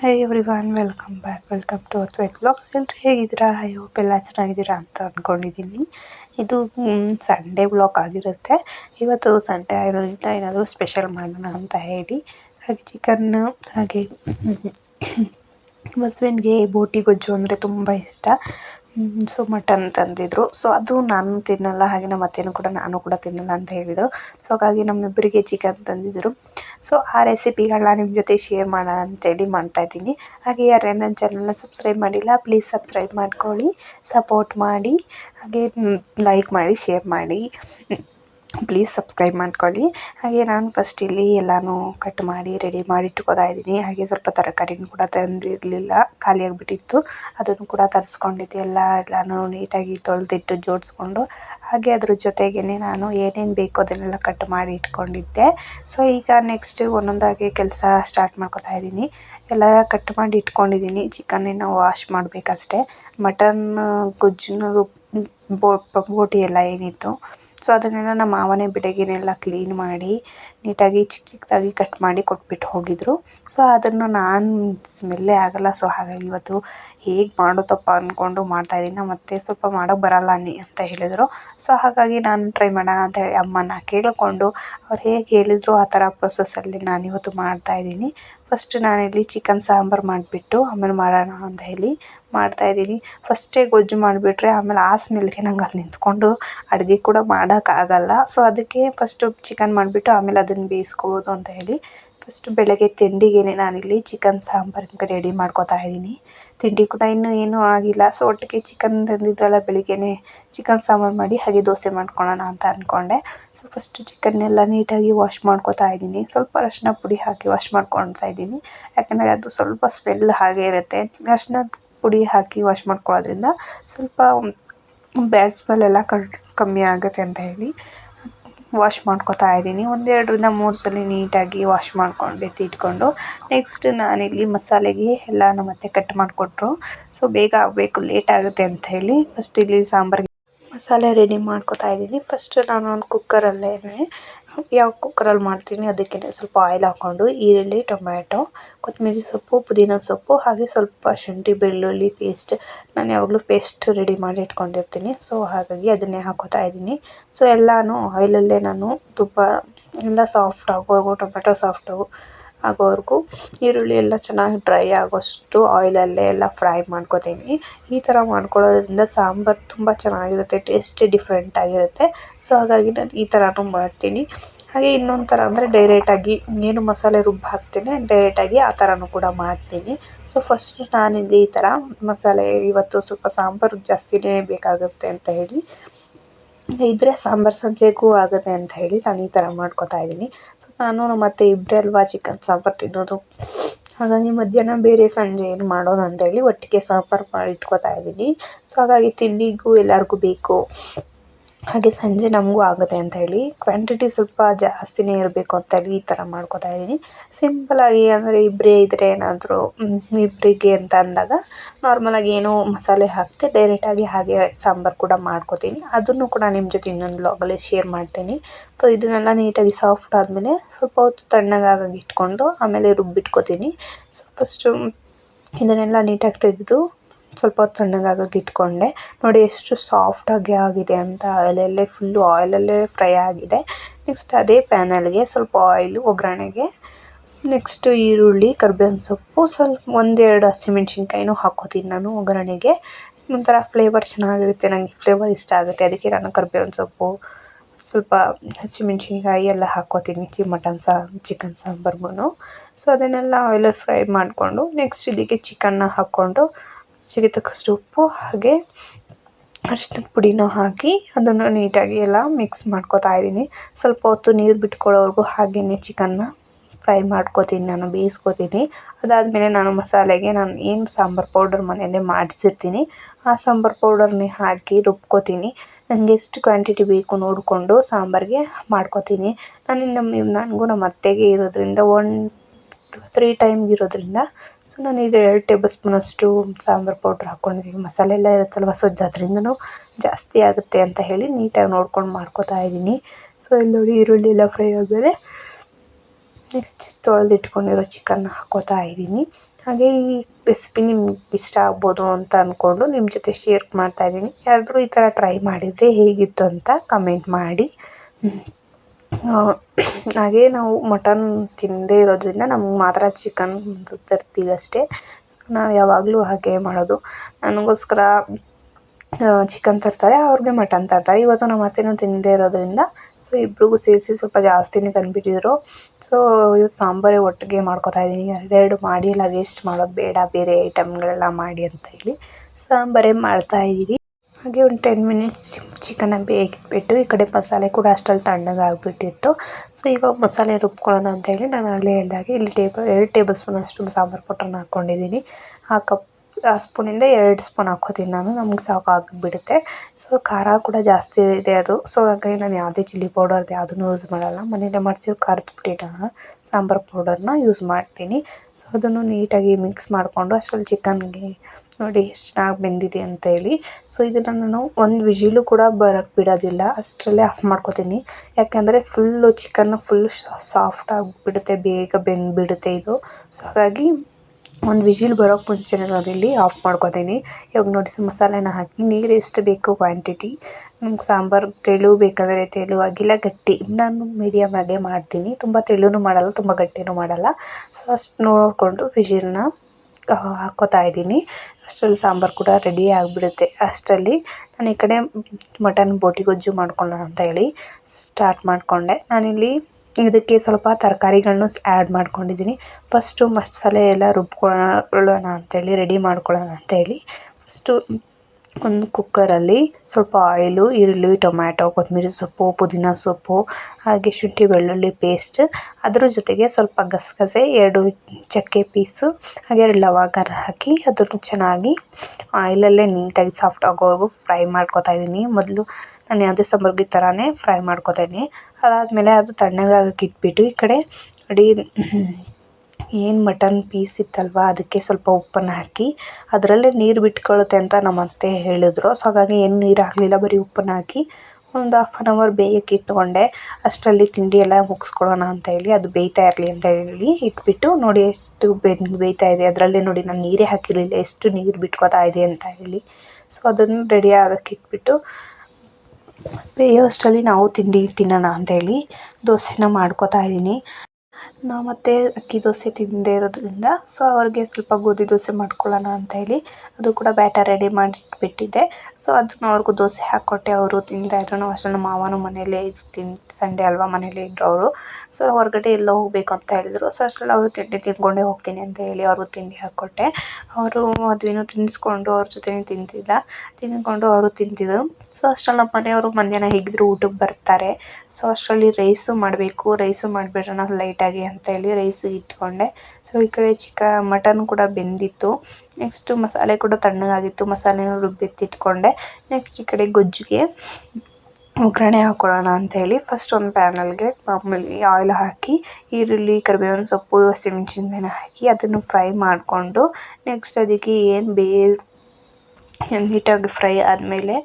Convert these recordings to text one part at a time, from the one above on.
Hey everyone welcome back welcome to our vet blogs ಎಲ್ಲರೂ ಹೇಗಿದ್ದೀರಾ I hope ಎಲ್ಲ ಚೆನ್ನಾಗಿದ್ದೀರಾ ಅಂತ ಅಂದ್ಕೊಂಡಿದ್ದೀನಿ ಇದು ಸಂಡೇ ಬ್ಲಾಗ್ ಆಗಿರುತ್ತೆ ಇವತ್ತು ಸಂಡೇ ಆಗಿರೋದ್ರಿಂದ ಏನಾದರೂ ಸ್ಪೆಷಲ್ ಮಾಡೋಣ ಅಂತ ಹೇಳಿ ಹಾಗೆ ಚಿಕನ್ ಹಾಗೆ ಹಸ್ಬೆಂಡ್ಗೆ ಬೋಟಿ ಗೊಜ್ಜು ಅಂದರೆ ತುಂಬ ಇಷ್ಟ ಸೊ ಮಟನ್ ತಂದಿದ್ರು. ಸೊ ಅದು ನಾನು ತಿನ್ನಲ್ಲ, ಹಾಗೆ ನಮ್ಮ ಅತ್ತೆನೂ ಕೂಡ, ನಾನು ಕೂಡ ತಿನ್ನಲ್ಲ ಅಂತ ಹೇಳಿದರು. ಸೊ ಹಾಗಾಗಿ ನಮ್ಮಿಬ್ಬರಿಗೆ ಚಿಕನ್ ತಂದಿದ್ದರು ಸೊ ಆ ರೆಸಿಪಿಗಳನ್ನ ನಿಮ್ಮ ಜೊತೆ ಶೇರ್ ಮಾಡೋಣ ಅಂತೇಳಿ ಮಾಡ್ತಾಯಿದ್ದೀನಿ ಹಾಗೆ ಯಾರೇ ನನ್ನ ಚಾನಲ್ನ ಸಬ್ಸ್ಕ್ರೈಬ್ ಮಾಡಿಲ್ಲ ಪ್ಲೀಸ್ ಸಬ್ಸ್ಕ್ರೈಬ್ ಮಾಡ್ಕೊಳ್ಳಿ ಸಪೋರ್ಟ್ ಮಾಡಿ, ಹಾಗೆ ಲೈಕ್ ಮಾಡಿ ಶೇರ್ ಮಾಡಿ. ಪ್ಲೀಸ್ ಸಬ್ಸ್ಕ್ರೈಬ್ ಮಾಡ್ಕೊಳ್ಳಿ. ಹಾಗೆ ನಾನು ಫಸ್ಟ್ ಇಲ್ಲಿ ಎಲ್ಲನೂ ಕಟ್ ಮಾಡಿ ರೆಡಿ ಮಾಡಿ ಇಟ್ಕೊತಾ ಇದ್ದೀನಿ. ಹಾಗೆ ಸ್ವಲ್ಪ ತರಕಾರಿನೂ ಕೂಡ ತಂದಿರಲಿಲ್ಲ. ಖಾಲಿಯಾಗಿಬಿಟ್ಟಿತ್ತು ಅದನ್ನು ಕೂಡ ತರಿಸ್ಕೊಂಡಿದ್ದೆ. ಎಲ್ಲ ಎಲ್ಲನೂ ನೀಟಾಗಿ ತೊಳೆದಿಟ್ಟು ಜೋಡಿಸ್ಕೊಂಡು. ಹಾಗೆ ಅದ್ರ ಜೊತೆಗೇ ನಾನು ಏನೇನು ಬೇಕು ಅದನ್ನೆಲ್ಲ ಕಟ್ ಮಾಡಿ ಇಟ್ಕೊಂಡಿದ್ದೆ. ಸೊ ಈಗ ನೆಕ್ಸ್ಟ್ ಒಂದೊಂದಾಗಿ ಕೆಲಸ ಸ್ಟಾರ್ಟ್ ಮಾಡ್ಕೋತಾ ಇದ್ದೀನಿ. ಎಲ್ಲ ಕಟ್ ಮಾಡಿ ಇಟ್ಕೊಂಡಿದ್ದೀನಿ. ಚಿಕನ್ನೇನೋ ವಾಶ್ ಮಾಡಬೇಕಷ್ಟೆ. ಮಟನ್ ಗೊಜ್ಜು ಬೋಟಿ ಎಲ್ಲ ಏನಿತ್ತು. ಸೊ ಅದನ್ನೆಲ್ಲ ನಮ್ಮ ಮಾವನೇ ಬೆಳಗ್ಗೆನೆಲ್ಲ ಕ್ಲೀನ್ ಮಾಡಿ ನೀಟಾಗಿ ಚಿಕ್ಕ ಚಿಕ್ಕದಾಗಿ ಕಟ್ ಮಾಡಿ ಕೊಟ್ಬಿಟ್ಟು ಹೋಗಿದ್ದರು ಸೊ ಅದನ್ನು ನಾನು ಸ್ಮೆಲ್ಲೇ ಆಗೋಲ್ಲ. ಸೊ ಹಾಗಾಗಿ ಇವತ್ತು ಹೇಗೆ ಮಾಡೋದಪ್ಪ ಅಂದ್ಕೊಂಡು ಮಾಡ್ತಾಯಿದ್ದೀನಿ ನಮ್ಮ ಅತ್ತೆ ಸ್ವಲ್ಪ ಮಾಡೋಕ್ಕೆ ಬರಲ್ಲ ನೀ ಅಂತ ಹೇಳಿದರು. ಸೊ ಹಾಗಾಗಿ ನಾನು ಟ್ರೈ ಮಾಡೋಣ ಅಂತ ಹೇಳಿ ಅಮ್ಮನ ಕೇಳಿಕೊಂಡು ಅವ್ರು ಹೇಗೆ ಹೇಳಿದ್ರು ಆ ಥರ ಪ್ರೊಸೆಸ್ಸಲ್ಲಿ ನಾನಿವತ್ತು ಮಾಡ್ತಾಯಿದ್ದೀನಿ ಫಸ್ಟ್ ನಾನಿಲ್ಲಿ ಚಿಕನ್ ಸಾಂಬಾರು ಮಾಡಿಬಿಟ್ಟು ಆಮೇಲೆ ಮಾಡೋಣ ಅಂತ ಹೇಳಿ ಮಾಡ್ತಾಯಿದ್ದೀನಿ ಫಸ್ಟೇ ಗೊಜ್ಜು ಮಾಡಿಬಿಟ್ರೆ ಆಮೇಲೆ ಆ ಸ್ಮೆಲ್ಗೆ ನಂಗೆ ಅಲ್ಲಿ ನಿಂತ್ಕೊಂಡು ಅಡುಗೆ ಕೂಡ ಮಾಡೋಕ್ಕಾಗಲ್ಲ. ಸೊ ಅದಕ್ಕೆ ಫಸ್ಟು ಚಿಕನ್ ಮಾಡಿಬಿಟ್ಟು ಆಮೇಲೆ ಅದನ್ನು ಬೇಯಿಸ್ಕೋಬೋದು ಅಂತ ಹೇಳಿ ಫಸ್ಟ್ ಬೆಳಗ್ಗೆ ತಿಂಡಿಗೇ ನಾನಿಲ್ಲಿ ಚಿಕನ್ ಸಾಂಬಾರು ರೆಡಿ ಮಾಡ್ಕೋತಾ ಇದ್ದೀನಿ. ತಿಂಡಿ ಕೂಡ ಇನ್ನೂ ಏನೂ ಆಗಿಲ್ಲ. ಸೊ ಒಟ್ಟಿಗೆ ಚಿಕನ್ ತಂದಿದ್ರಲ್ಲ ಬೆಳಿಗ್ಗೆನೇ. ಚಿಕನ್ ಸಾಂಬಾರು ಮಾಡಿ ಹಾಗೆ ದೋಸೆ ಮಾಡ್ಕೊಳ್ಳೋಣ ಅಂತ ಅಂದ್ಕೊಂಡೆ ಸೊ ಫಸ್ಟು ಚಿಕನ್ನೆಲ್ಲ ನೀಟಾಗಿ ವಾಶ್ ಮಾಡ್ಕೋತಾ ಇದ್ದೀನಿ. ಸ್ವಲ್ಪ ಅರಶಿನ ಪುಡಿ ಹಾಕಿ ವಾಶ್ ಮಾಡ್ಕೊಳ್ತಾ ಇದ್ದೀನಿ. ಯಾಕಂದರೆ ಅದು ಸ್ವಲ್ಪ ಸ್ಮೆಲ್ ಹಾಗೆ ಇರುತ್ತೆ. ಅರಶಿನದ ಪುಡಿ ಹಾಕಿ ವಾಶ್ ಮಾಡ್ಕೊಳ್ಳೋದ್ರಿಂದ ಸ್ವಲ್ಪ ಬ್ಯಾಡ್ ಸ್ಮೆಲ್ ಎಲ್ಲ ಕಮ್ಮಿ ಆಗುತ್ತೆ ಅಂತ ಹೇಳಿ. ವಾಶ್ ಮಾಡ್ಕೊತಾ ಇದ್ದೀನಿ. ಒಂದೆರಡರಿಂದ ಮೂರು ಸಲ ನೀಟಾಗಿ ವಾಶ್ ಮಾಡ್ಕೊಂಡು, ಎತ್ತಿಟ್ಕೊಂಡು. ನೆಕ್ಸ್ಟ್ ನಾನಿಲ್ಲಿ ಮಸಾಲೆಗೆ ಎಲ್ಲ ನಮ್ಮ ಅತ್ತೆ ಕಟ್ ಮಾಡಿಕೊಟ್ರು. ಸೊ ಬೇಗ ಆಗಬೇಕು ಲೇಟ್ ಆಗುತ್ತೆ ಅಂತ ಹೇಳಿ ಫಸ್ಟ್ ಇಲ್ಲಿ ಸಾಂಬಾರಿಗೆ ಮಸಾಲೆ ರೆಡಿ ಮಾಡ್ಕೋತಾ ಇದ್ದೀನಿ. ಫಸ್ಟ್ ನಾನು ಒಂದು ಕುಕ್ಕರಲ್ಲೇ ಯಾವ ಕುಕ್ಕರಲ್ಲಿ ಮಾಡ್ತೀನಿ ಅದಕ್ಕೆ ಸ್ವಲ್ಪ ಆಯಿಲ್ ಹಾಕ್ಕೊಂಡು, ಈರುಳ್ಳಿ, ಟೊಮ್ಯಾಟೊ, ಕೊತ್ತಂಬರಿ ಸೊಪ್ಪು, ಪುದೀನ ಸೊಪ್ಪು, ಹಾಗೆ ಸ್ವಲ್ಪ ಶುಂಠಿ, ಬೆಳ್ಳುಳ್ಳಿ ಪೇಸ್ಟ್ ನಾನು ಯಾವಾಗಲೂ ಪೇಸ್ಟ್ ರೆಡಿ ಮಾಡಿ ಇಟ್ಕೊಂಡಿರ್ತೀನಿ. ಸೊ ಹಾಗಾಗಿ ಅದನ್ನೇ ಹಾಕೋತಾ ಇದ್ದೀನಿ. ಸೊ ಎಲ್ಲನೂ ಆಯಿಲಲ್ಲೇ ನಾನು ತುಪ್ಪ ಎಲ್ಲ ಸಾಫ್ಟ್ ಆಗೋ ಟೊಮೆಟೊ ಸಾಫ್ಟು ಆಗೋವರೆಗೂ ಈರುಳ್ಳಿ ಎಲ್ಲ ಚೆನ್ನಾಗಿ ಡ್ರೈ ಆಗೋಷ್ಟು ಆಯಿಲಲ್ಲೇ ಎಲ್ಲ ಫ್ರೈ ಮಾಡ್ಕೋತೀನಿ. ಈ ಥರ ಮಾಡ್ಕೊಳ್ಳೋದ್ರಿಂದ ಸಾಂಬಾರು ತುಂಬ ಚೆನ್ನಾಗಿರುತ್ತೆ ಟೇಸ್ಟಿ ಡಿಫ್ರೆಂಟ್ ಆಗಿರುತ್ತೆ. ಸೊ ಹಾಗಾಗಿ ನಾನು ಈ ಥರನೂ ಮಾಡ್ತೀನಿ. ಹಾಗೆ ಇನ್ನೊಂದು ಥರ ಅಂದರೆ ಡೈರೆಕ್ಟಾಗಿ ಏನು ಮಸಾಲೆ ರುಬ್ಬಿ ಹಾಕ್ತೀನಿ ಡೈರೆಕ್ಟಾಗಿ ಆ ಥರನೂ ಕೂಡ ಮಾಡ್ತೀನಿ. ಸೊ ಫಸ್ಟ್ ನಾನಿಲ್ಲಿ ಈ ಥರ ಮಸಾಲೆ, ಇವತ್ತು ಸ್ವಲ್ಪ ಸಾಂಬಾರು ಜಾಸ್ತಿನೇ ಬೇಕಾಗುತ್ತೆ ಅಂತ ಹೇಳಿ. ಇದ್ದರೆ ಸಾಂಬಾರು ಸಂಜೆಗೂ ಆಗುತ್ತೆ ಅಂತ ಹೇಳಿ ನಾನು ಈ ಥರ ಮಾಡ್ಕೋತಾ ಇದ್ದೀನಿ. ಸೊ ನಾನು ನಮ್ಮ ಅತ್ತೆ ಇಬ್ಬರೇ ಅಲ್ವಾ ಚಿಕನ್ ಸಾಂಬಾರು ತಿನ್ನೋದು. ಹಾಗಾಗಿ ಮಧ್ಯಾಹ್ನ ಬೇರೆ ಸಂಜೆ ಏನು ಮಾಡೋದು ಅಂತೇಳಿ ಒಟ್ಟಿಗೆ ಸಾಂಬಾರು ಮಾಡಿ ಇಟ್ಕೋತಾ ಇದ್ದೀನಿ. ಸೊ ಹಾಗಾಗಿ ತಿಂಡಿಗೂ ಎಲ್ಲರಿಗೂ ಬೇಕು. ಹಾಗೆ ಸಂಜೆ ನಮಗೂ ಆಗುತ್ತೆ ಅಂತ ಹೇಳಿ ಕ್ವಾಂಟಿಟಿ ಸ್ವಲ್ಪ ಜಾಸ್ತಿನೇ ಇರಬೇಕು ಅಂತ ಹೇಳಿ ಈ ಥರ ಮಾಡ್ಕೋತಾ ಇದ್ದೀನಿ. ಸಿಂಪಲಾಗಿ ಅಂದರೆ ಇಬ್ಬರೇ ಇದ್ದರೆ ಏನಾದರೂ ಇಬ್ಬರಿಗೆ ಅಂತ ಅಂದಾಗ ನಾರ್ಮಲಾಗಿ ಏನೂ ಮಸಾಲೆ ಹಾಕದೆ ಡೈರೆಕ್ಟಾಗಿ ಹಾಗೆ ಸಾಂಬಾರು ಕೂಡ ಮಾಡ್ಕೋತೀನಿ. ಅದನ್ನು ಕೂಡ ನಿಮ್ಮ ಜೊತೆ ಇನ್ನೊಂದು ವ್ಲಾಗಲ್ಲಿ ಶೇರ್ ಮಾಡ್ತೀನಿ. ಸೊ ಇದನ್ನೆಲ್ಲ ನೀಟಾಗಿ ಸಾಫ್ಟ್ ಆದಮೇಲೆ ಸ್ವಲ್ಪ ಹೊತ್ತು ತಣ್ಣಗಾಗಕ್ಕೆ ಇಟ್ಕೊಂಡು ಆಮೇಲೆ ರುಬ್ಬಿಟ್ಕೋತೀನಿ. ಸೊ ಫಸ್ಟು ಇದನ್ನೆಲ್ಲ ನೀಟಾಗಿ ತೆಗೆದು ಸ್ವಲ್ಪ ಹೊತ್ತು ತಣ್ಣಗಾಗಕ್ಕೆ ಇಟ್ಕೊಂಡೆ. ನೋಡಿ ಎಷ್ಟು ಸಾಫ್ಟಾಗಿ ಆಗಿದೆ ಅಂತ. ಆಯಿಲಲ್ಲೇ ಫುಲ್ಲು ಆಯಿಲಲ್ಲೇ ಫ್ರೈ ಆಗಿದೆ. ನೆಕ್ಸ್ಟ್ ಅದೇ ಪ್ಯಾನಲ್ಗೆ ಸ್ವಲ್ಪ ಆಯಿಲು ಒಗ್ಗರಣೆಗೆ. ನೆಕ್ಸ್ಟು ಈರುಳ್ಳಿ, ಕರ್ಬೇವಿನ ಸೊಪ್ಪು, ಸ್ವಲ್ಪ ಒಂದೆರಡು ಹಸಿಮೆಣ್ಸಿನ್ಕಾಯಿನೂ ಹಾಕೋತೀನಿ ನಾನು ಒಗ್ಗರಣೆಗೆ. ಒಂಥರ ಫ್ಲೇವರ್ ಚೆನ್ನಾಗಿರುತ್ತೆ ನನಗೆ ಫ್ಲೇವರ್ ಇಷ್ಟ ಆಗುತ್ತೆ. ಅದಕ್ಕೆ ನಾನು ಕರ್ಬೇವಿನ ಸೊಪ್ಪು, ಸ್ವಲ್ಪ ಹಸಿಮೆಣ್ಸಿನ್ಕಾಯಿ ಎಲ್ಲ ಹಾಕ್ಕೋತೀನಿ ಚಿ ಮಟನ್ ಸಾ, ಚಿಕನ್ ಸಾಂಬಾರ್ಗೂ ಸೊ ಅದನ್ನೆಲ್ಲ ಆಯಿಲಲ್ಲಿ ಫ್ರೈ ಮಾಡಿಕೊಂಡು ನೆಕ್ಸ್ಟ್ ಇದಕ್ಕೆ ಚಿಕನ್ನ ಹಾಕ್ಕೊಂಡು ರುಚಿಗೆ ತಕ್ಕಷ್ಟು ಉಪ್ಪು, ಹಾಗೆ ಅರ್ಶಿನದ ಪುಡಿನೂ ಹಾಕಿ ಅದನ್ನು ನೀಟಾಗಿ ಎಲ್ಲ ಮಿಕ್ಸ್ ಮಾಡ್ಕೊತಾ ಇದ್ದೀನಿ. ಸ್ವಲ್ಪ ಹೊತ್ತು ನೀರು ಬಿಟ್ಕೊಳ್ಳೋವರೆಗೂ ಹಾಗೆಯೇ ಚಿಕನ್ನ ಫ್ರೈ ಮಾಡ್ಕೊತೀನಿ, ನಾನು ಬೇಯಿಸ್ಕೋತೀನಿ. ಅದಾದಮೇಲೆ ನಾನು ಮಸಾಲೆಗೆ ನಾನು ಏನು ಸಾಂಬಾರು ಪೌಡರ್ ಮನೆಯಲ್ಲೇ ಮಾಡಿಸಿರ್ತೀನಿ. ಆ ಸಾಂಬಾರು ಪೌಡರ್ನೇ ಹಾಕಿ ರುಬ್ಕೋತೀನಿ. ನನಗೆ ಎಷ್ಟು ಕ್ವಾಂಟಿಟಿ ಬೇಕು ನೋಡಿಕೊಂಡು ಸಾಂಬಾರಿಗೆ ಮಾಡ್ಕೋತೀನಿ. ನಾನು ನಮ್ಮ ನನಗೂ ನಮ್ಮ ಅತ್ತೆಗೆ ಇರೋದ್ರಿಂದ ಒನ್ ತ್ರೀ ಟೈಮ್ಗೆ ಇರೋದ್ರಿಂದ ಸೊ ನಾನು ಈಗ ಎರಡು ಟೇಬಲ್ ಸ್ಪೂನಷ್ಟು ಸಾಂಬಾರು ಪೌಡ್ರ್ ಹಾಕ್ಕೊಂಡಿದ್ದೀನಿ ಮಸಾಲೆ ಎಲ್ಲ ಇರುತ್ತಲ್ವ? ಸೊ ಅದರಿಂದನೂ ಜಾಸ್ತಿ ಆಗುತ್ತೆ ಅಂತ ಹೇಳಿ ನೀಟಾಗಿ ನೋಡ್ಕೊಂಡು ಮಾಡ್ಕೋತಾ ಇದ್ದೀನಿ ಸೊ ಇಲ್ಲಿ ನೋಡಿ ಈರುಳ್ಳಿ ಎಲ್ಲ ಫ್ರೈ ಆದಮೇಲೆ ನೆಕ್ಸ್ಟ್ ತೊಳೆದಿಟ್ಕೊಂಡಿರೋ ಚಿಕನ್ನ ಹಾಕೋತಾ ಇದ್ದೀನಿ ಹಾಗೆ ಈ ರೆಸಿಪಿ ನಿಮ್ಗೆ ಇಷ್ಟ ಆಗ್ಬೋದು ಅಂತ ಅಂದ್ಕೊಂಡು ನಿಮ್ಮ ಜೊತೆ ಶೇರ್ ಮಾಡ್ತಾ ಇದ್ದೀನಿ ಯಾರಾದರೂ ಈ ಥರ ಟ್ರೈ ಮಾಡಿದರೆ ಹೇಗಿತ್ತು ಅಂತ ಕಮೆಂಟ್ ಮಾಡಿ. ಹಾಗೆ ನಾವು ಮಟನ್ ತಿನ್ನದೇ ಇರೋದರಿಂದ ನಮ್ಗೆ ಮಾತ್ರ ಚಿಕನ್ ತರ್ತೀವಿ ಅಷ್ಟೇ. ಸೊ ನಾವು ಯಾವಾಗಲೂ ಹಾಗೆ ಮಾಡೋದು. ನನಗೋಸ್ಕರ ಚಿಕನ್ ತರ್ತಾರೆ, ಅವ್ರಿಗೆ ಮಟನ್ ತರ್ತಾರೆ. ಇವತ್ತು ನಮ್ಮ ಅತ್ತೆನೂ ತಿನ್ನದೇ ಇರೋದ್ರಿಂದ ಸೊ ಇಬ್ರಿಗೂ ಸೇರಿಸಿ ಸ್ವಲ್ಪ ಜಾಸ್ತಿನೇ ತಂದುಬಿಟ್ಟಿದ್ರು. ಸೊ ಇವತ್ತು ಸಾಂಬಾರೇ ಒಟ್ಟಿಗೆ ಮಾಡ್ಕೊತಾ ಇದ್ದೀನಿ ಎರಡೆರಡು ಮಾಡಿ ಎಲ್ಲ ವೇಸ್ಟ್ ಮಾಡೋದು ಬೇಡ, ಬೇರೆ ಐಟಮ್ಗಳೆಲ್ಲ ಮಾಡಿ ಅಂತ ಹೇಳಿ ಸಾಂಬಾರೇ ಮಾಡ್ತಾ ಇದ್ದೀನಿ ಹಾಗೆ ಒಂದು ಟೆನ್ ಮಿನಿಟ್ಸ್ ಚಿಕನ್ನ ಬೇಯಿಸ್ಬಿಟ್ಟು ಈ ಕಡೆ ಮಸಾಲೆ ಕೂಡ ಅಷ್ಟ್ರಲ್ಲಿ ತಣ್ಣಗಾಗ್ಬಿಟ್ಟಿತ್ತು. ಸೊ ಇವಾಗ ಮಸಾಲೆ ರುಬ್ಕೊಳ್ಳೋಣ ಅಂತ ಹೇಳಿ ನಾನು ಆಗಲೇ ಹೇಳ್ದಾಗೆ ಇಲ್ಲಿ ಟೇಬಲ್ ಎರಡು ಟೇಬಲ್ ಸ್ಪೂನ್ ಅಷ್ಟು ಸಾಂಬಾರು ಪೌಡ್ರನ್ನ ಹಾಕ್ಕೊಂಡಿದ್ದೀನಿ ಆ ಕಪ್ ಸ್ಪೂನಿಂದ ಎರಡು ಸ್ಪೂನ್ ಹಾಕ್ಕೋತೀನಿ ನಾನು, ನಮ್ಗೆ ಸಾಕಾಗಿಬಿಡುತ್ತೆ. ಸೊ ಖಾರ ಕೂಡ ಜಾಸ್ತಿ ಇದೆ ಅದು. ಸೊ ಹಾಗಾಗಿ ನಾನು ಯಾವುದೇ ಚಿಲ್ಲಿ ಪೌಡರ್ದು ಯಾವುದನ್ನೂ ಯೂಸ್ ಮಾಡೋಲ್ಲ. ಮನೇಲೆ ಮಾಡ್ತಿರೋ ಖಾರದ ಪುಡಿನ, ಸಾಂಬಾರು ಪೌಡರ್ನ ಯೂಸ್ ಮಾಡ್ತೀನಿ. ಸೊ ಅದನ್ನು ನೀಟಾಗಿ ಮಿಕ್ಸ್ ಮಾಡಿಕೊಂಡು ಅಷ್ಟರಲ್ಲಿ ಚಿಕನ್ಗೆ ನೋಡಿ ಎಷ್ಟು ಚೆನ್ನಾಗಿ ಬೆಂದಿದೆ ಅಂತ ಹೇಳಿ. ಸೊ ಇದನ್ನು ನಾನು ಒಂದು ವಿಜಿಲು ಕೂಡ ಬರೋಕ್ಕೆ ಬಿಡೋದಿಲ್ಲ. ಅಷ್ಟರಲ್ಲೇ ಆಫ್ ಮಾಡ್ಕೊತೀನಿ. ಯಾಕೆಂದರೆ ಫುಲ್ಲು ಚಿಕನ್ ಫುಲ್ ಸಾಫ್ಟ್ ಆಗಿಬಿಡುತ್ತೆ, ಬೇಗ ಬೆಂದುಬಿಡುತ್ತೆ ಇದು. ಸೊ ಹಾಗಾಗಿ ಒಂದು ವಿಶಿಲ್ ಬರೋಕ್ ನಾನು ಅದಿಲ್ಲಿ ಆಫ್ ಮಾಡ್ಕೊತೀನಿ. ಇವಾಗ ನೋಡಿ ಸೊ ಮಸಾಲೆನ ಹಾಕಿ ನೀರು ಎಷ್ಟು ಬೇಕು ಕ್ವಾಂಟಿಟಿ ನಮ್ಗೆ ಸಾಂಬಾರು ತೆಳು ಬೇಕಾದರೆ ತೆಳುವಾಗಿಲ್ಲ ಗಟ್ಟಿ ನಾನು ಮೀಡಿಯಮ್ ಆಗೇ ಮಾಡ್ತೀನಿ. ತುಂಬ ತೆಳುನೂ ಮಾಡಲ್ಲ, ತುಂಬ ಗಟ್ಟಿನೂ ಮಾಡಲ್ಲ. ಸೊ ಅಷ್ಟು ನೋಡಿಕೊಂಡು ವಿಶಿಲ್ನ ಹಾಕ್ಕೋತಾ ಇದ್ದೀನಿ. ಅಷ್ಟರಲ್ಲಿ ಸಾಂಬಾರು ಕೂಡ ರೆಡಿ ಆಗಿಬಿಡುತ್ತೆ. ಅಷ್ಟರಲ್ಲಿ ನಾನು ಈ ಕಡೆ ಮಟನ್ ಬೋಟಿ ಗೊಜ್ಜು ಮಾಡ್ಕೊಳ್ಳೋಣ ಅಂತ ಹೇಳಿ ಸ್ಟಾರ್ಟ್ ಮಾಡಿಕೊಂಡೆ. ನಾನಿಲ್ಲಿ ಇದಕ್ಕೆ ಸ್ವಲ್ಪ ತರಕಾರಿಗಳನ್ನು ಆ್ಯಡ್ ಮಾಡ್ಕೊಂಡಿದ್ದೀನಿ. ಫಸ್ಟು ಮಸಾಲೆ ಎಲ್ಲ ರುಬ್ಕೊಳ್ಳೋಣ ಅಂತೇಳಿ ರೆಡಿ ಮಾಡ್ಕೊಳ್ಳೋಣ ಅಂತೇಳಿ. ಫಸ್ಟು ಒಂದು ಕುಕ್ಕರಲ್ಲಿ ಸ್ವಲ್ಪ ಆಯಿಲು ಈರುಳ್ಳಿ ಟೊಮ್ಯಾಟೊ ಕೊತ್ತಂಬರಿ ಸೊಪ್ಪು, ಪುದೀನ ಸೊಪ್ಪು, ಹಾಗೆ ಶುಂಠಿ ಬೆಳ್ಳುಳ್ಳಿ ಪೇಸ್ಟ್ ಅದ್ರ ಜೊತೆಗೆ ಸ್ವಲ್ಪ ಗಸಗಸೆ, ಎರಡು ಚಕ್ಕೆ ಪೀಸು ಹಾಗೆ ಎರಡು ಲವಂಗನ ಹಾಕಿ ಅದನ್ನು ಚೆನ್ನಾಗಿ ಆಯಿಲಲ್ಲೇ ನೀಟಾಗಿ ಸಾಫ್ಟ್ ಆಗೋವರೆಗೂ ಫ್ರೈ ಮಾಡ್ಕೊತಾ ಇದ್ದೀನಿ. ಮೊದಲು ನಾನು ಯಾವುದೇ ಸಾಂಬಾರ್ಗೆ ಥರನೇ ಫ್ರೈ ಮಾಡ್ಕೊತೀನಿ ಅದಾದಮೇಲೆ ಅದು ತಣ್ಣಗಾಗಕ್ಕೆ ಇಟ್ಬಿಟ್ಟು ಈ ಕಡೆ ಅಡಿ ಏನು ಮಟನ್ ಪೀಸ್ ಇತ್ತಲ್ವ, ಅದಕ್ಕೆ ಸ್ವಲ್ಪ ಉಪ್ಪನ್ನು ಹಾಕಿ ಅದರಲ್ಲೇ ನೀರು ಬಿಟ್ಕೊಳ್ಳುತ್ತೆ ಅಂತ ನಮ್ಮ ಅತ್ತೆ ಹೇಳಿದ್ರು. ಸೊ ಹಾಗಾಗಿ ಏನು ನೀರು ಹಾಕಲಿಲ್ಲ, ಬರೀ ಉಪ್ಪನ್ನು ಹಾಕಿ ಒಂದು ಹಾಫ್ ಆನ್ ಅವರ್ ಬೇಯಕ್ಕೆ ಇಟ್ಕೊಂಡೆ. ಅಷ್ಟರಲ್ಲಿ ತಿಂಡಿ ಎಲ್ಲ ಮುಗಿಸ್ಕೊಳ್ಳೋಣ ಅಂತ ಹೇಳಿ, ಅದು ಬೇಯ್ತಾ ಇರಲಿ ಅಂತ ಹೇಳಿ ಇಟ್ಬಿಟ್ಟು ನೋಡಿ ಎಷ್ಟು ಬೆಂದು ಬೇಯ್ತಾ ಇದೆ. ಅದರಲ್ಲೇ ನೋಡಿ ನಾನು ನೀರೇ ಹಾಕಿರಲಿಲ್ಲ, ಎಷ್ಟು ನೀರು ಬಿಟ್ಕೋತಾ ಇದೆ ಅಂತ ಹೇಳಿ. ಸೊ ಅದನ್ನು ರೆಡಿ ಆಗೋಕ್ಕೆ ಇಟ್ಬಿಟ್ಟು ಬೇಯೋ ಅಷ್ಟರಲ್ಲಿ ನಾವು ತಿಂಡಿ ತಿನ್ನೋಣ ಹೇಳಿ ದೋಸೆನ ಮಾಡ್ಕೊತಾ ಇದ್ದೀನಿ. ನಾವು ಮತ್ತೆ ಅಕ್ಕಿ ದೋಸೆ ತಿನ್ನದೇ ಇರೋದ್ರಿಂದ ಸೊ ಅವ್ರಿಗೆ ಸ್ವಲ್ಪ ಗೋಧಿ ದೋಸೆ ಮಾಡ್ಕೊಳ್ಳೋಣ ಅಂತ ಹೇಳಿ, ಅದು ಕೂಡ ಬ್ಯಾಟರ್ ರೆಡಿ ಮಾಡಿಟ್ಬಿಟ್ಟಿದ್ದೆ ಸೊ ಅದನ್ನು ಅವ್ರಿಗೂ ದೋಸೆ ಹಾಕ್ಕೊಟ್ಟೆ ಅವರು ತಿಂತಾ ಇದ್ರು. ಅಷ್ಟರಲ್ಲಿ ನಮ್ಮ ಮಾವನೂ ಮನೇಲೇ ತಿನ್, ಸಂಡೇ ಅಲ್ವಾ ಮನೇಲೇ ಇದ್ದರು ಅವರು. ಸೊ ಹೊರಗಡೆ ಎಲ್ಲೋ ಹೋಗಬೇಕು ಅಂತ ಹೇಳಿದ್ರು. ಸೊ ಅಷ್ಟರಲ್ಲಿ ಅವರು ತಿಂಡಿ ತಿಂದ್ಕೊಂಡೇ ಹೋಗ್ತೀನಿ ಅಂತ ಹೇಳಿ ಅವ್ರಿಗೂ ತಿಂಡಿ ಹಾಕ್ಕೊಟ್ಟೆ ಅವರು ಮದುವೆನೂ ತಿನ್ನಿಸ್ಕೊಂಡು ಅವ್ರ ಜೊತೆನೇ ತಿಂತಿದ್ದ ತಿನ್ಕೊಂಡು ಅವರು ತಿಂತಿದ್ರು ಸೊ ಅಷ್ಟರಲ್ಲಿ ನಮ್ಮ ಮನೆಯವರು ಮಧ್ಯಾಹ್ನ ಹೇಗಿದ್ರು ಊಟಕ್ಕೆ ಬರ್ತಾರೆ. ಸೊ ಅಷ್ಟರಲ್ಲಿ ರೈಸು ಮಾಡಬೇಕು. ರೈಸು ಮಾಡಿಬಿಡೋಣ ಲೈಟಾಗಿ ಅಂತ ಹೇಳಿ ರೈಸ್ ಇಟ್ಕೊಂಡೆ. ಸೊ ಈ ಕಡೆ ಚಿಕ ಮಟನ್ ಕೂಡ ಬೆಂದಿತ್ತು. ನೆಕ್ಸ್ಟು ಮಸಾಲೆ ಕೂಡ ತಣ್ಣಗಾಗಿತ್ತು. ಮಸಾಲೆನೂ ರುಬ್ಬಿತ್ತಿಟ್ಕೊಂಡೆ ನೆಕ್ಸ್ಟ್ ಈ ಕಡೆ ಗೊಜ್ಜಿಗೆ ಒಗ್ಗರಣೆ ಹಾಕ್ಕೊಳ್ಳೋಣ ಅಂತ ಹೇಳಿ ಫಸ್ಟ್ ಒಂದು ಪ್ಯಾನಲ್ಗೆ ಮಾಮೂಲಿ ಆಯಿಲ್ ಹಾಕಿ, ಈರುಳ್ಳಿ, ಕರಿಬೇವಿನ ಸೊಪ್ಪು, ಹಸಿಮೆಣ್ಸಿನ್ಕಾಯಿನ ಹಾಕಿ ಅದನ್ನು ಫ್ರೈ ಮಾಡಿಕೊಂಡು ನೆಕ್ಸ್ಟ್ ಅದಕ್ಕೆ ಏನು ಬೇ ನೀಟಾಗಿ ಫ್ರೈ ಆದಮೇಲೆ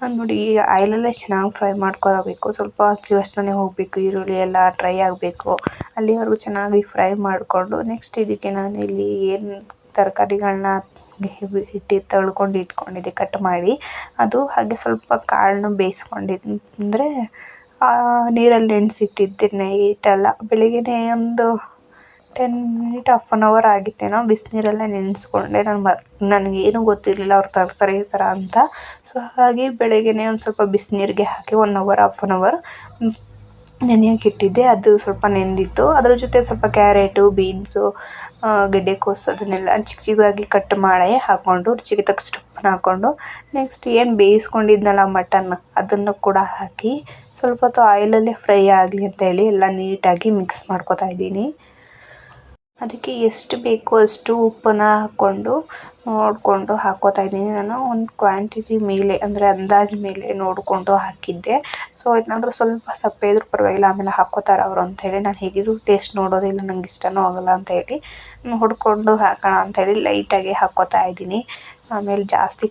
ನೋಡಿ, ಈ ಆಯಿಲಲ್ಲೇ ಚೆನ್ನಾಗಿ ಫ್ರೈ ಮಾಡ್ಕೊಳ್ಬೇಕು. ಸ್ವಲ್ಪ ಹಸಿ ವಾಸನೆ ಹೋಗಬೇಕು, ಈರುಳ್ಳಿ ಎಲ್ಲ ಡ್ರೈ ಆಗಬೇಕು. ಅಲ್ಲಿವರೆಗೂ ಚೆನ್ನಾಗಿ ಫ್ರೈ ಮಾಡಿಕೊಂಡು ನೆಕ್ಸ್ಟ್ ಇದಕ್ಕೆ ನಾನು ಇಲ್ಲಿ ಏನು ತರಕಾರಿಗಳನ್ನ ಇಟ್ಟು ತೊಳ್ಕೊಂಡು ಇಟ್ಕೊಂಡಿದ್ದೆ ಕಟ್ ಮಾಡಿ. ಅದು ಹಾಗೆ ಸ್ವಲ್ಪ ಕಾಳನ್ನ ಬೇಯಿಸ್ಕೊಂಡಿದ್ದೆ ಅಂದರೆ ನೀರಲ್ಲಿ ನೆನೆಸಿಟ್ಟಿದ್ದೆ ನೈಟೆಲ್ಲ ಬೆಳಿಗ್ಗೆನೇ ಒಂದು ten minute half an hour ಆಗಿತ್ತೇನೋ, ಬಿಸಿನೀರಲ್ಲೇ ನೆನೆಸ್ಕೊಂಡೆ. ನಾನು ಮ ನನಗೇನು ಗೊತ್ತಿರಲಿಲ್ಲ ಅವ್ರು ತರ್ತಾರೆ ಈ ಥರ ಅಂತ. ಸೊ ಹಾಗಾಗಿ ಬೆಳಗ್ಗೆನೇ ಒಂದು ಸ್ವಲ್ಪ ಬಿಸಿನೀರಿಗೆ ಹಾಕಿ one hour half an hour ನೆನೆಯೋಕೆ ಇಟ್ಟಿದ್ದೆ. ಅದು ಸ್ವಲ್ಪ ನೆಂದಿತ್ತು. ಅದ್ರ ಜೊತೆ ಸ್ವಲ್ಪ ಕ್ಯಾರೆಟು, ಬೀನ್ಸು ಗೆಡ್ಡೆಕೋಸು ಅದನ್ನೆಲ್ಲ ಚಿಕ್ಕ ಚಿಕ್ಕದಾಗಿ ಕಟ್ ಮಾಡಿ ಹಾಕ್ಕೊಂಡು ರುಚಿಗೆ ತಕ್ಕಷ್ಟು ಉಪ್ಪನ್ನ ಹಾಕ್ಕೊಂಡು ನೆಕ್ಸ್ಟ್ ಏನು ಬೇಯಿಸ್ಕೊಂಡಿದ್ನಲ್ಲ ಮಟನ್ ಅದನ್ನು ಕೂಡ ಹಾಕಿ, ಸ್ವಲ್ಪ ಹೊತ್ತು ಆಯಿಲಲ್ಲೇ ಫ್ರೈ ಆಗಲಿ ಅಂತ ಹೇಳಿ ಎಲ್ಲ ನೀಟಾಗಿ ಮಿಕ್ಸ್ ಮಾಡ್ಕೊತಾ ಇದ್ದೀನಿ. ಅದಕ್ಕೆ ಎಷ್ಟು ಬೇಕೋ ಅಷ್ಟು ಉಪ್ಪನ್ನು ಹಾಕ್ಕೊಂಡು ನೋಡಿಕೊಂಡು ಹಾಕ್ಕೋತಾ ಇದ್ದೀನಿ. ನಾನು ಒಂದು ಕ್ವಾಂಟಿಟಿ ಮೇಲೆ, ಅಂದರೆ ಅಂದಾಜು ಮೇಲೆ ನೋಡಿಕೊಂಡು ಹಾಕಿದ್ದೆ. ಸೊ ಏನಾದರೂ ಸ್ವಲ್ಪ ಸಪ್ಪೆ ಇದ್ರೂ ಪರವಾಗಿಲ್ಲ, ಆಮೇಲೆ ಹಾಕ್ಕೋತಾರೆ ಅವರು ಅಂಥೇಳಿ ನಾನು ಹೇಗಿದ್ರೂ ಟೇಸ್ಟ್ ನೋಡೋದಿಲ್ಲ, ನಂಗೆ ಇಷ್ಟವೂ ಆಗೋಲ್ಲ ಅಂತ ಹೇಳಿ ಹುಡ್ಕೊಂಡು ಹಾಕೋಣ ಅಂಥೇಳಿ ಲೈಟಾಗಿ ಹಾಕ್ಕೋತಾ ಇದ್ದೀನಿ. ಆಮೇಲೆ ಜಾಸ್ತಿ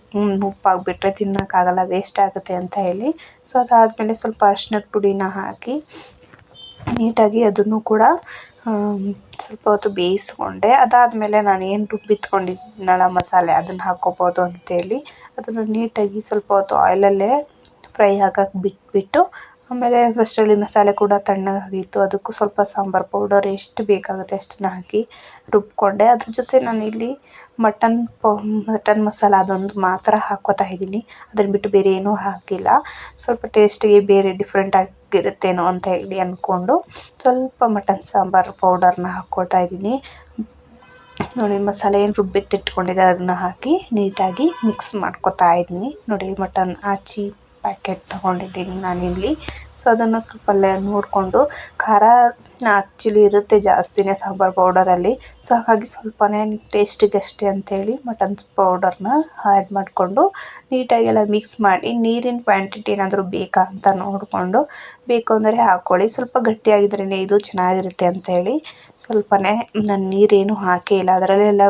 ಉಪ್ಪಾಗಿಬಿಟ್ರೆ ತಿನ್ನೋಕ್ಕಾಗಲ್ಲ ವೇಸ್ಟ್ ಆಗುತ್ತೆ ಅಂತ ಹೇಳಿ. ಸೊ ಅದಾದಮೇಲೆ ಸ್ವಲ್ಪ ಅರ್ಶಿನದ ಪುಡಿನ ಹಾಕಿ, ನೀಟಾಗಿ ಅದನ್ನು ಕೂಡ ಸ್ವಲ್ಪ ಹೊತ್ತು ಬೇಯಿಸ್ಕೊಂಡೆ. ಅದಾದಮೇಲೆ ನಾನು ಏನು ರುಬ್ಬಿಟ್ಕೊಂಡಿದ್ನಲ್ಲ ಮಸಾಲೆ, ಅದನ್ನು ಹಾಕ್ಕೋಬೋದು ಅಂತೇಳಿ. ಅದನ್ನು ನೀಟಾಗಿ ಸ್ವಲ್ಪ ಹೊತ್ತು ಆಯಿಲಲ್ಲೇ ಫ್ರೈ ಆಗಕ್ಕೆ ಬಿಟ್ಬಿಟ್ಟು ಆಮೇಲೆ ಫಸ್ಟಲ್ಲಿ ಮಸಾಲೆ ಕೂಡ ತಣ್ಣಗಾಗಿತ್ತು ಅದಕ್ಕೂ ಸ್ವಲ್ಪ ಸಾಂಬಾರು ಪೌಡರ್ ಎಷ್ಟು ಬೇಕಾಗುತ್ತೆ ಅಷ್ಟನ್ನು ಹಾಕಿ ರುಬ್ಬಿಕೊಂಡೆ ಅದ್ರ ಜೊತೆ ನಾನಿಲ್ಲಿ ಮಟನ್ ಪೌ ಮಟನ್ ಮಸಾಲ ಅದೊಂದು ಮಾತ್ರ ಹಾಕ್ಕೋತಾ ಇದ್ದೀನಿ. ಅದನ್ನು ಬಿಟ್ಟು ಬೇರೆ ಏನೂ ಹಾಕಿಲ್ಲ. ಸ್ವಲ್ಪ ಟೇಸ್ಟಿಗೆ ಬೇರೆ ಡಿಫ್ರೆಂಟ್ ಆಗಿರುತ್ತೇನೋ ಅಂತ ಹೇಳಿ ಅಂದ್ಕೊಂಡು ಸ್ವಲ್ಪ ಮಟನ್ ಸಾಂಬಾರು ಪೌಡರ್ನ ಹಾಕ್ಕೊಳ್ತಾ ಇದ್ದೀನಿ. ನೋಡಿ ಮಸಾಲೆ ಏನು ರುಬ್ಬಿಟ್ಟಿಟ್ಕೊಂಡಿದ್ದೆ ಅದನ್ನು ಹಾಕಿ ನೀಟಾಗಿ ಮಿಕ್ಸ್ ಮಾಡ್ಕೊತಾ ಇದ್ದೀನಿ. ನೋಡಿ ಮಟನ್ ಆಚಿ ಪ್ಯಾಕೆಟ್ ತೊಗೊಂಡಿದ್ದೀನಿ ನಾನಿಲ್ಲಿ. ಸೊ ಅದನ್ನು ಸ್ವಲ್ಪ ನೋಡಿಕೊಂಡು ಖಾರ ಆ್ಯಕ್ಚುಲಿ ಇರುತ್ತೆ ಜಾಸ್ತಿನೇ ಸಾಂಬಾರು ಪೌಡರಲ್ಲಿ. ಸೊ ಹಾಗಾಗಿ ಸ್ವಲ್ಪನೇ ಟೇಸ್ಟಿಗಷ್ಟೇ ಅಂತೇಳಿ ಮಟನ್ ಪೌಡರ್ನ ಆ್ಯಡ್ ಮಾಡಿಕೊಂಡು ನೀಟಾಗಿ ಎಲ್ಲ ಮಿಕ್ಸ್ ಮಾಡಿ ನೀರಿನ ಕ್ವಾಂಟಿಟಿ ಏನಾದರೂ ಬೇಕಾ ಅಂತ ನೋಡಿಕೊಂಡು ಬೇಕು ಅಂದರೆ ಹಾಕ್ಕೊಳ್ಳಿ. ಸ್ವಲ್ಪ ಗಟ್ಟಿಯಾಗಿದ್ರೇ ಇದು ಚೆನ್ನಾಗಿರುತ್ತೆ ಅಂತೇಳಿ. ಸ್ವಲ್ಪನೇ, ನಾನು ನೀರೇನು ಹಾಕೇ ಇಲ್ಲ. ಅದರಲ್ಲೆಲ್ಲ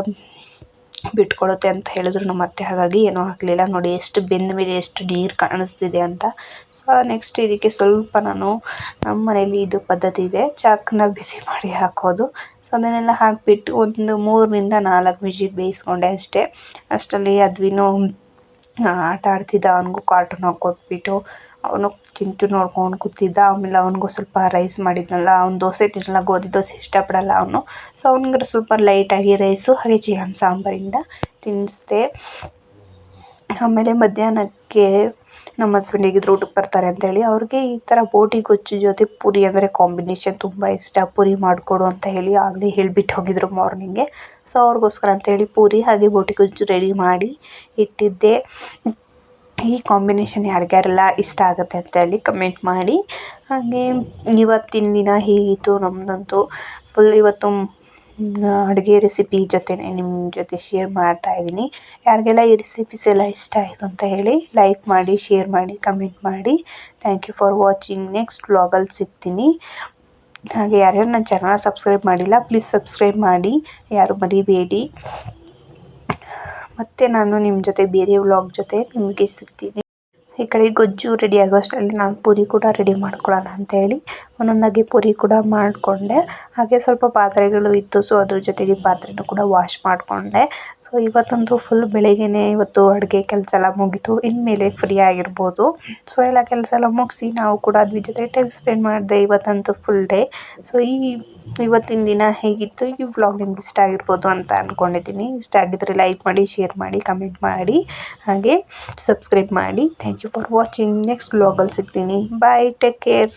ಬಿಟ್ಕೊಳ್ಳುತ್ತೆ ಅಂತ ಹೇಳಿದ್ರು ನಮ್ಮ ಅತ್ತೆ. ಹಾಗಾಗಿ ಏನೂ ಹಾಕಲಿಲ್ಲ ನೋಡಿ, ಎಷ್ಟು ಬೆಂದ ಮೇಲೆ ಎಷ್ಟು ನೀರು ಕಾಣಿಸ್ತಿದೆ ಅಂತ. ಸೊ ನೆಕ್ಸ್ಟ್ ಇದಕ್ಕೆ ಸ್ವಲ್ಪ ನಾನು ನಮ್ಮ ಮನೇಲಿ ಇದು ಪದ್ಧತಿ ಇದೆ. ಚಾಕನ್ನ ಬಿಸಿ ಮಾಡಿ ಹಾಕೋದು. ಸೊ ಅದನ್ನೆಲ್ಲ ಹಾಕಿಬಿಟ್ಟು ಒಂದು ಮೂರರಿಂದ ನಾಲ್ಕು ವಿಜಿಲ್ ಬೇಯಿಸ್ಕೊಂಡೆ ಅಷ್ಟೇ. ಅಷ್ಟರಲ್ಲಿ ಅದ್ವಿನೂ ಆಟ ಆಡ್ತಿದ್ದ ಅವನಿಗೂ ಕಾರ್ಟೂನ್ ಹಾಕ್ಕೊಟ್ಬಿಟ್ಟು ಅವನು ಚಿಂಟು ನೋಡ್ಕೊಂಡು ಕೂತಿದ್ದ, ಆಮೇಲೆ ಅವನಿಗೂ ಸ್ವಲ್ಪ ರೈಸ್ ಮಾಡಿದ್ನಲ್ಲ, ಅವ್ನು ದೋಸೆ ತಿನ್ನಲ್ಲ ಗೋಧಿ ದೋಸೆ ಇಷ್ಟಪಡಲ್ಲ ಅವನು. ಸೊ ಅವನಿಗೆ ಸ್ವಲ್ಪ ಲೈಟಾಗಿ ರೈಸು ಹಾಗೆ ಚಿಕನ್ ಸಾಂಬಾರಿಂದ ತಿನ್ನಿಸ್ದೆ ಆಮೇಲೆ ಮಧ್ಯಾಹ್ನಕ್ಕೆ ನಮ್ಮ ಹಸ್ಬೆಂಡ್ ಹೇಗಿದ್ರು ಊಟಕ್ಕೆ ಬರ್ತಾರೆ ಅಂತೇಳಿ, ಅವ್ರಿಗೆ ಈ ಥರ ಬೋಟಿ ಗೊಜ್ಜು ಜೊತೆ ಪೂರಿ ಅಂದರೆ ಕಾಂಬಿನೇಷನ್ ತುಂಬ ಇಷ್ಟ. ಪೂರಿ ಮಾಡಿಕೊಡು ಅಂತ ಹೇಳಿ ಆಗಲೇ ಹೇಳಿಬಿಟ್ಟು ಹೋಗಿದ್ರು ಮಾರ್ನಿಂಗೆ ಸೊ ಅವ್ರಿಗೋಸ್ಕರ ಅಂತೇಳಿ ಪೂರಿ ಹಾಗೆ ಬೋಟಿ ಗೊಜ್ಜು ರೆಡಿ ಮಾಡಿ ಇಟ್ಟಿದ್ದೆ. ಈ ಕಾಂಬಿನೇಷನ್ ಯಾರಿಗ್ಯಾರೆಲ್ಲ ಇಷ್ಟ ಆಗುತ್ತೆ ಅಂತೇಳಿ ಕಮೆಂಟ್ ಮಾಡಿ. ಹಾಗೆ ಇವತ್ತಿನ ದಿನ ಹೇಗಿತ್ತು ನಮ್ಮದಂತೂ ಫುಲ್ ಇವತ್ತು ಅಡುಗೆ ರೆಸಿಪಿ ಜೊತೆ ನಿಮ್ಮ ಜೊತೆ ಶೇರ್ ಮಾಡ್ತಾ ಇದ್ದೀನಿ. ಯಾರಿಗೆಲ್ಲ ಈ ರೆಸಿಪೀಸ್ ಎಲ್ಲ ಇಷ್ಟ ಆಯಿತು ಅಂತ ಹೇಳಿ ಲೈಕ್ ಮಾಡಿ ಶೇರ್ ಮಾಡಿ ಕಮೆಂಟ್ ಮಾಡಿ. Thank you for watching next ವ್ಲಾಗಲ್ಲಿ ಸಿಗ್ತೀನಿ. ಹಾಗೆ ಯಾರ್ಯಾರು ನನ್ನ ಚಾನಲ್ ಸಬ್ಸ್ಕ್ರೈಬ್ ಮಾಡಿಲ್ಲ ಪ್ಲೀಸ್ ಸಬ್ಸ್ಕ್ರೈಬ್ ಮಾಡಿ. ಯಾರು ಮರಿಬೇಡಿ. ಮತ್ತು ನಾನು ನಿಮ್ಮ ಜೊತೆ ಬೇರೆ ವ್ಲಾಗ್ ಜೊತೆ ನಿಮಗೆ ಸಿಗ್ತೀನಿ. ಈ ಕಡೆ ಗೊಜ್ಜು ರೆಡಿ ಆಗೋಷ್ಟರಲ್ಲಿ ನಾನು ಪೂರಿ ಕೂಡ ರೆಡಿ ಮಾಡ್ಕೊಳ್ಳೋಣ ಅಂತೇಳಿ ಒಂದೊಂದಾಗಿ ಪೂರಿ ಕೂಡ ಮಾಡಿಕೊಂಡೆ. ಹಾಗೆ ಸ್ವಲ್ಪ ಪಾತ್ರೆಗಳು ಇತ್ತು ಸೊ ಅದ್ರ ಜೊತೆಗೆ ಪಾತ್ರೆನೂ ಕೂಡ ವಾಶ್ ಮಾಡಿಕೊಂಡೆ. ಸೊ ಇವತ್ತಂತೂ ಫುಲ್ ಬೆಳಗ್ಗೆನೇ ಇವತ್ತು ಅಡುಗೆ ಕೆಲಸ ಎಲ್ಲ ಮುಗಿತು. ಇನ್ಮೇಲೆ ಫ್ರೀ ಆಗಿರ್ಬೋದು. ಸೊ ಎಲ್ಲ ಕೆಲಸ ಎಲ್ಲ ಮುಗಿಸಿ ನಾವು ಕೂಡ ಅದ್ರ ಜೊತೆ ಟೈಮ್ ಸ್ಪೆಂಡ್ ಮಾಡಿದೆ ಇವತ್ತಂತೂ ಫುಲ್ ಡೇ ಸೊ ಈ ಇವತ್ತಿನ ದಿನ ಹೇಗಿತ್ತು? ಈ ವ್ಲಾಗ್ ನಿಮ್ಗೆ ಇಷ್ಟ ಆಗಿರ್ಬೋದು ಅಂತ ಅಂದ್ಕೊಂಡಿದ್ದೀನಿ ಇಷ್ಟ ಆಗಿದ್ದರೆ ಲೈಕ್ ಮಾಡಿ ಶೇರ್ ಮಾಡಿ ಕಮೆಂಟ್ ಮಾಡಿ, ಹಾಗೆ ಸಬ್ಸ್ಕ್ರೈಬ್ ಮಾಡಿ. Thank you for watching next ವ್ಲಾಗಲ್ಲಿ ಸಿಗ್ತೀನಿ ಬಾಯ್ ಟೇಕ್ ಕೇರ್